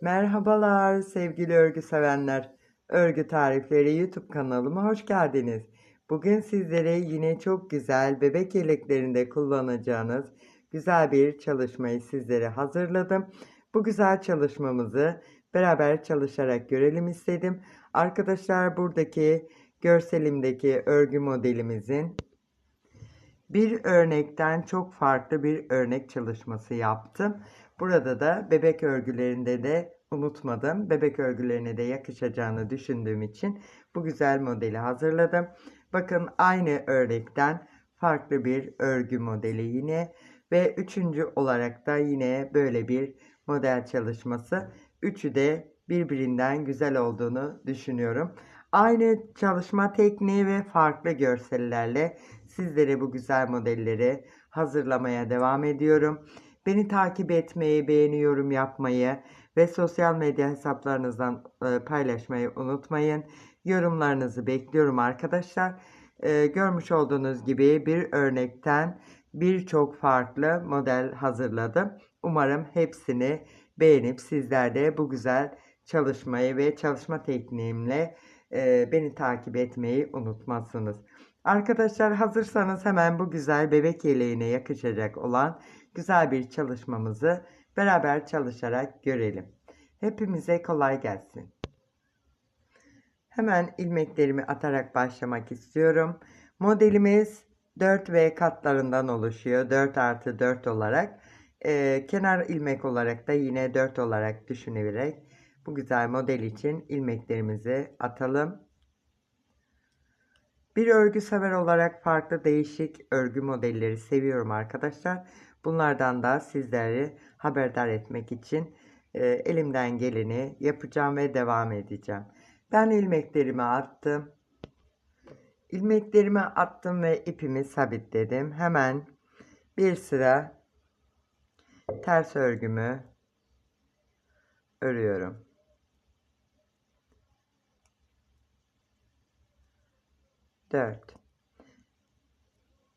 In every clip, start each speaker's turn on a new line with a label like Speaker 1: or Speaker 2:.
Speaker 1: Merhabalar sevgili örgü sevenler. Örgü Tarifleri YouTube kanalıma hoş geldiniz. Bugün sizlere yine çok güzel bebek yeleklerinde kullanacağınız güzel bir çalışmayı sizlere hazırladım. Bu güzel çalışmamızı beraber çalışarak görelim istedim. Arkadaşlar buradaki görselimdeki örgü modelimizin bir örnekten çok farklı bir örnek çalışması yaptım. Burada da bebek örgülerinde de unutmadım. Bebek örgülerine de yakışacağını düşündüğüm için bu güzel modeli hazırladım. Bakın aynı örnekten farklı bir örgü modeli yine ve üçüncü olarak da yine böyle bir model çalışması. Üçü de birbirinden güzel olduğunu düşünüyorum. Aynı çalışma tekniği ve farklı görsellerle sizlere bu güzel modelleri hazırlamaya devam ediyorum. Beni takip etmeyi, beğeni yorum yapmayı ve sosyal medya hesaplarınızdan e, paylaşmayı unutmayın. Yorumlarınızı bekliyorum arkadaşlar. E, görmüş olduğunuz gibi bir örnekten birçok farklı model hazırladım. Umarım hepsini beğenip sizler de bu güzel çalışmayı ve çalışma tekniğimle e, beni takip etmeyi unutmazsınız. Arkadaşlar hazırsanız hemen bu güzel bebek yeleğine yakışacak olan güzel bir çalışmamızı beraber çalışarak görelim. Hepimize kolay gelsin. Hemen ilmeklerimi atarak başlamak istiyorum. Modelimiz 4V katlarından oluşuyor. 4 artı 4 olarak. Ee, kenar ilmek olarak da yine 4 olarak düşünerek bu güzel model için ilmeklerimizi atalım. Bir örgü sever olarak farklı değişik örgü modelleri seviyorum arkadaşlar. Bunlardan da sizleri haberdar etmek için e, elimden geleni yapacağım ve devam edeceğim. Ben ilmeklerimi attım. İlmeklerimi attım ve ipimi sabitledim. Hemen bir sıra ters örgümü örüyorum. Dört.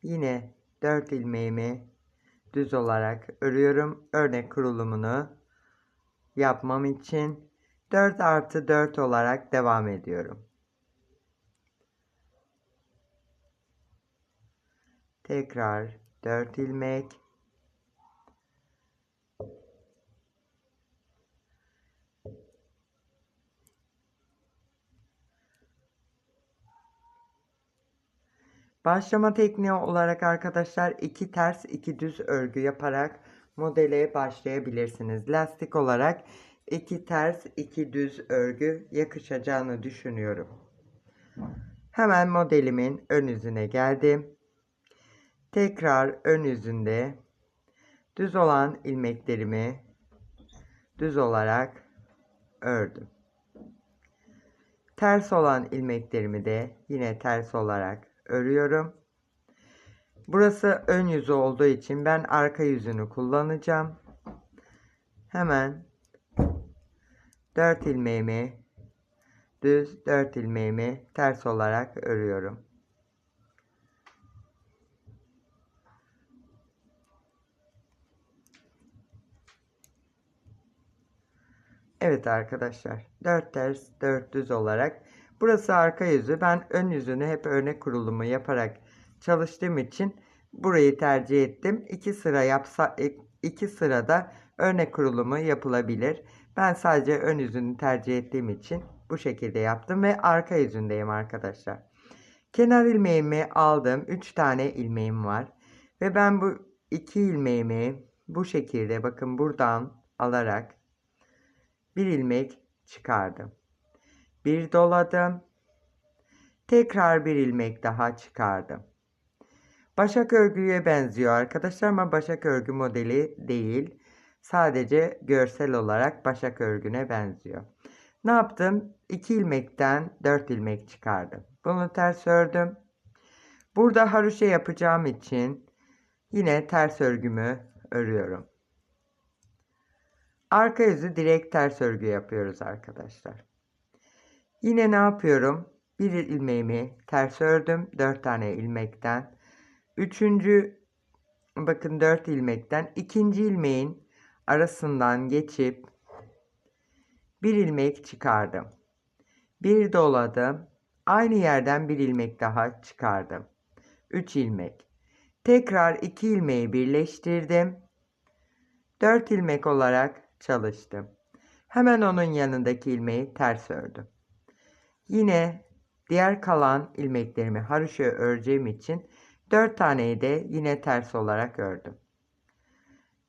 Speaker 1: Yine dört ilmeğimi düz olarak örüyorum. Örnek kurulumunu yapmam için 4 artı 4 olarak devam ediyorum. Tekrar 4 ilmek Başlama tekniği olarak arkadaşlar iki ters iki düz örgü yaparak modele başlayabilirsiniz. Lastik olarak iki ters iki düz örgü yakışacağını düşünüyorum. Hemen modelimin ön yüzüne geldim. Tekrar ön yüzünde düz olan ilmeklerimi düz olarak ördüm. Ters olan ilmeklerimi de yine ters olarak örüyorum. Burası ön yüzü olduğu için ben arka yüzünü kullanacağım. Hemen 4 ilmeğimi düz 4 ilmeğimi ters olarak örüyorum. Evet arkadaşlar 4 ters 4 düz olarak Burası arka yüzü. Ben ön yüzünü hep örnek kurulumu yaparak çalıştığım için burayı tercih ettim. İki sıra yapsa e, iki sırada örnek kurulumu yapılabilir. Ben sadece ön yüzünü tercih ettiğim için bu şekilde yaptım ve arka yüzündeyim arkadaşlar. Kenar ilmeğimi aldım. 3 tane ilmeğim var. Ve ben bu iki ilmeğimi bu şekilde bakın buradan alarak bir ilmek çıkardım bir doladım. Tekrar bir ilmek daha çıkardım. Başak örgüye benziyor arkadaşlar ama başak örgü modeli değil. Sadece görsel olarak başak örgüne benziyor. Ne yaptım? 2 ilmekten 4 ilmek çıkardım. Bunu ters ördüm. Burada haroşa yapacağım için yine ters örgümü örüyorum. Arka yüzü direkt ters örgü yapıyoruz arkadaşlar. Yine ne yapıyorum? Bir ilmeğimi ters ördüm. 4 tane ilmekten. Üçüncü bakın 4 ilmekten ikinci ilmeğin arasından geçip Bir ilmek çıkardım. Bir doladım. Aynı yerden bir ilmek daha çıkardım. 3 ilmek. Tekrar 2 ilmeği birleştirdim. 4 ilmek olarak çalıştım. Hemen onun yanındaki ilmeği ters ördüm. Yine diğer kalan ilmeklerimi haroşa öreceğim için 4 taneyi de yine ters olarak ördüm.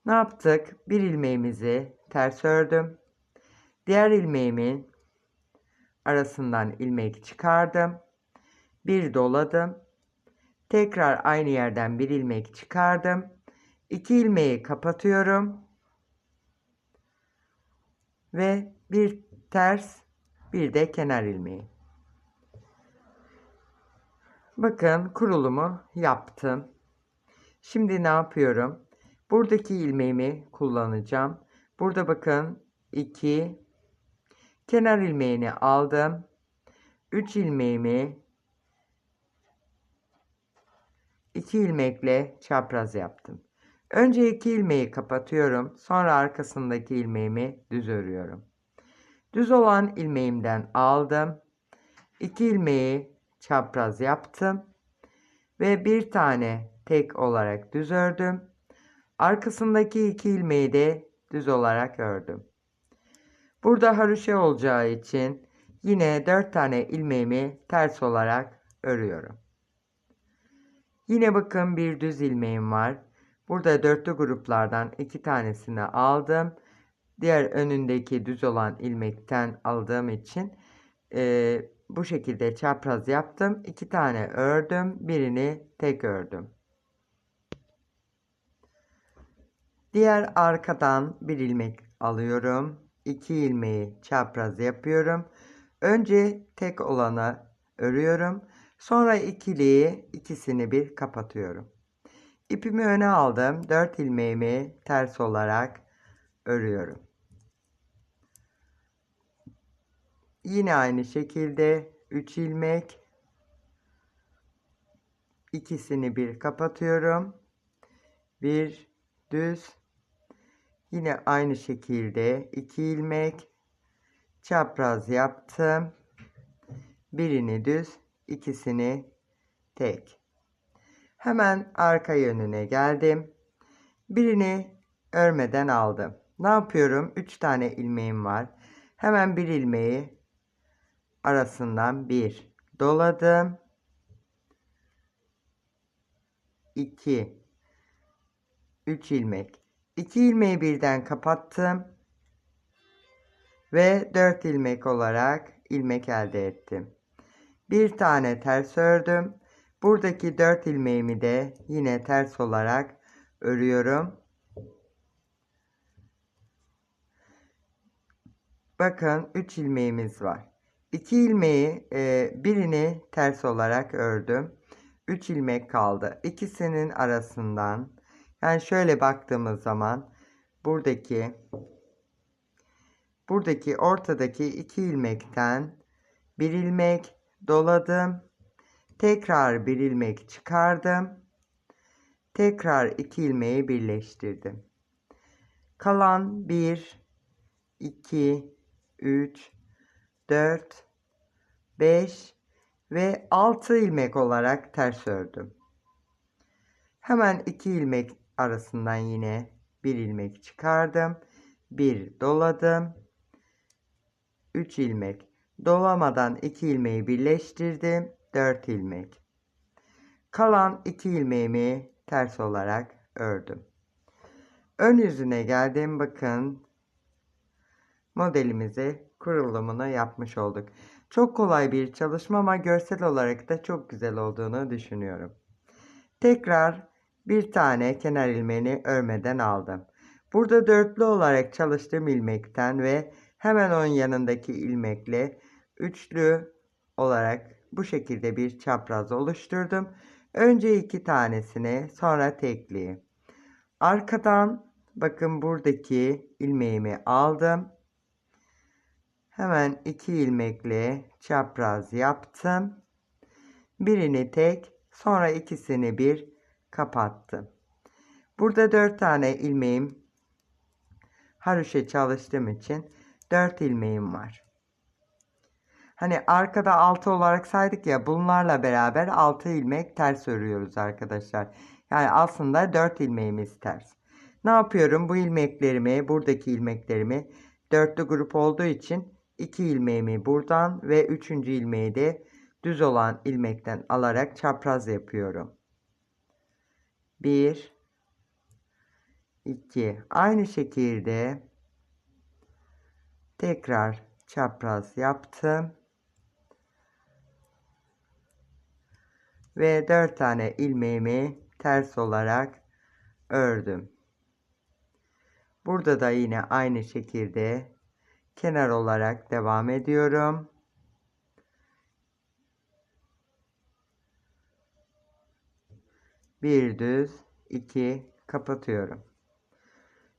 Speaker 1: Ne yaptık? Bir ilmeğimizi ters ördüm. Diğer ilmeğimin arasından ilmek çıkardım. Bir doladım. Tekrar aynı yerden bir ilmek çıkardım. İki ilmeği kapatıyorum. Ve bir ters bir de kenar ilmeği. Bakın kurulumu yaptım. Şimdi ne yapıyorum? Buradaki ilmeğimi kullanacağım. Burada bakın 2 kenar ilmeğini aldım. 3 ilmeğimi 2 ilmekle çapraz yaptım. Önce 2 ilmeği kapatıyorum. Sonra arkasındaki ilmeğimi düz örüyorum. Düz olan ilmeğimden aldım. 2 ilmeği çapraz yaptım. Ve bir tane tek olarak düz ördüm. Arkasındaki iki ilmeği de düz olarak ördüm. Burada haroşa olacağı için yine 4 tane ilmeğimi ters olarak örüyorum. Yine bakın bir düz ilmeğim var. Burada dörtlü gruplardan iki tanesini aldım. Diğer önündeki düz olan ilmekten aldığım için bu şekilde çapraz yaptım. İki tane ördüm. Birini tek ördüm. Diğer arkadan bir ilmek alıyorum. 2 ilmeği çapraz yapıyorum. Önce tek olanı örüyorum. Sonra ikiliyi ikisini bir kapatıyorum. İpimi öne aldım. 4 ilmeğimi ters olarak örüyorum. Yine aynı şekilde 3 ilmek ikisini bir kapatıyorum. Bir düz Yine aynı şekilde 2 ilmek çapraz yaptım. Birini düz, ikisini tek. Hemen arka yönüne geldim. Birini örmeden aldım. Ne yapıyorum? 3 tane ilmeğim var. Hemen bir ilmeği arasından bir doladım. 2 3 ilmek 2 ilmeği birden kapattım. Ve 4 ilmek olarak ilmek elde ettim. Bir tane ters ördüm. Buradaki 4 ilmeğimi de yine ters olarak örüyorum. Bakın 3 ilmeğimiz var. 2 ilmeği e, birini ters olarak ördüm. 3 ilmek kaldı. İkisinin arasından yani şöyle baktığımız zaman buradaki buradaki ortadaki iki ilmekten bir ilmek doladım. Tekrar bir ilmek çıkardım. Tekrar iki ilmeği birleştirdim. Kalan 1 2 3 4 5 ve 6 ilmek olarak ters ördüm. Hemen 2 ilmek arasından yine bir ilmek çıkardım. Bir doladım. 3 ilmek. Dolamadan 2 ilmeği birleştirdim. 4 ilmek. Kalan 2 ilmeğimi ters olarak ördüm. Ön yüzüne geldim. Bakın modelimizi kurulumunu yapmış olduk. Çok kolay bir çalışma ama görsel olarak da çok güzel olduğunu düşünüyorum. Tekrar bir tane kenar ilmeğini örmeden aldım. Burada dörtlü olarak çalıştığım ilmekten ve hemen onun yanındaki ilmekle üçlü olarak bu şekilde bir çapraz oluşturdum. Önce iki tanesini sonra tekliği. Arkadan bakın buradaki ilmeğimi aldım. Hemen iki ilmekle çapraz yaptım. Birini tek sonra ikisini bir kapattım. Burada 4 tane ilmeğim haroşa çalıştığım için 4 ilmeğim var. Hani arkada 6 olarak saydık ya bunlarla beraber 6 ilmek ters örüyoruz arkadaşlar. Yani aslında 4 ilmeğimiz ters. Ne yapıyorum? Bu ilmeklerimi, buradaki ilmeklerimi dörtlü grup olduğu için 2 ilmeğimi buradan ve 3. ilmeği de düz olan ilmekten alarak çapraz yapıyorum. 1 2 aynı şekilde tekrar çapraz yaptım. Ve 4 tane ilmeğimi ters olarak ördüm. Burada da yine aynı şekilde kenar olarak devam ediyorum. Bir düz, iki kapatıyorum.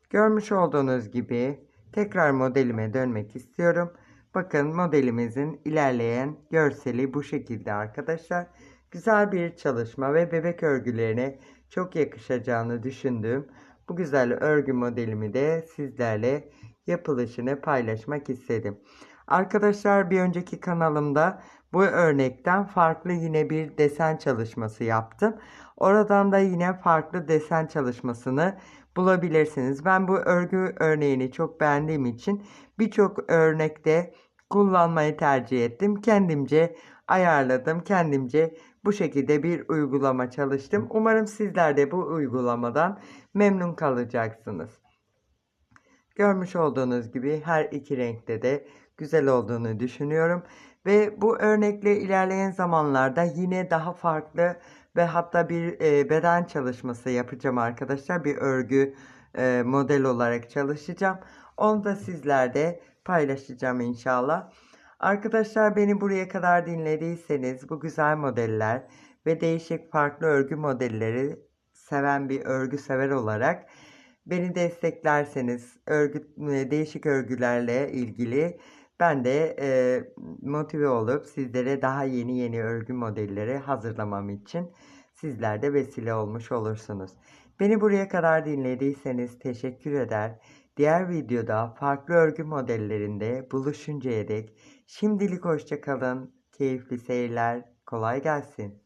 Speaker 1: Görmüş olduğunuz gibi tekrar modelime dönmek istiyorum. Bakın modelimizin ilerleyen görseli bu şekilde arkadaşlar. Güzel bir çalışma ve bebek örgülerine çok yakışacağını düşündüğüm bu güzel örgü modelimi de sizlerle yapılışını paylaşmak istedim. Arkadaşlar bir önceki kanalımda bu örnekten farklı yine bir desen çalışması yaptım. Oradan da yine farklı desen çalışmasını bulabilirsiniz. Ben bu örgü örneğini çok beğendiğim için birçok örnekte kullanmayı tercih ettim. Kendimce ayarladım. Kendimce bu şekilde bir uygulama çalıştım. Umarım sizler de bu uygulamadan memnun kalacaksınız. Görmüş olduğunuz gibi her iki renkte de güzel olduğunu düşünüyorum. Ve bu örnekle ilerleyen zamanlarda yine daha farklı ve hatta bir e, beden çalışması yapacağım arkadaşlar. Bir örgü e, model olarak çalışacağım. Onu da sizlerle paylaşacağım inşallah. Arkadaşlar beni buraya kadar dinlediyseniz bu güzel modeller ve değişik farklı örgü modelleri seven bir örgü sever olarak beni desteklerseniz örgü değişik örgülerle ilgili ben de e, motive olup sizlere daha yeni yeni örgü modelleri hazırlamam için sizler de vesile olmuş olursunuz. Beni buraya kadar dinlediyseniz teşekkür eder. Diğer videoda farklı örgü modellerinde buluşuncaya dek şimdilik hoşçakalın. Keyifli seyirler. Kolay gelsin.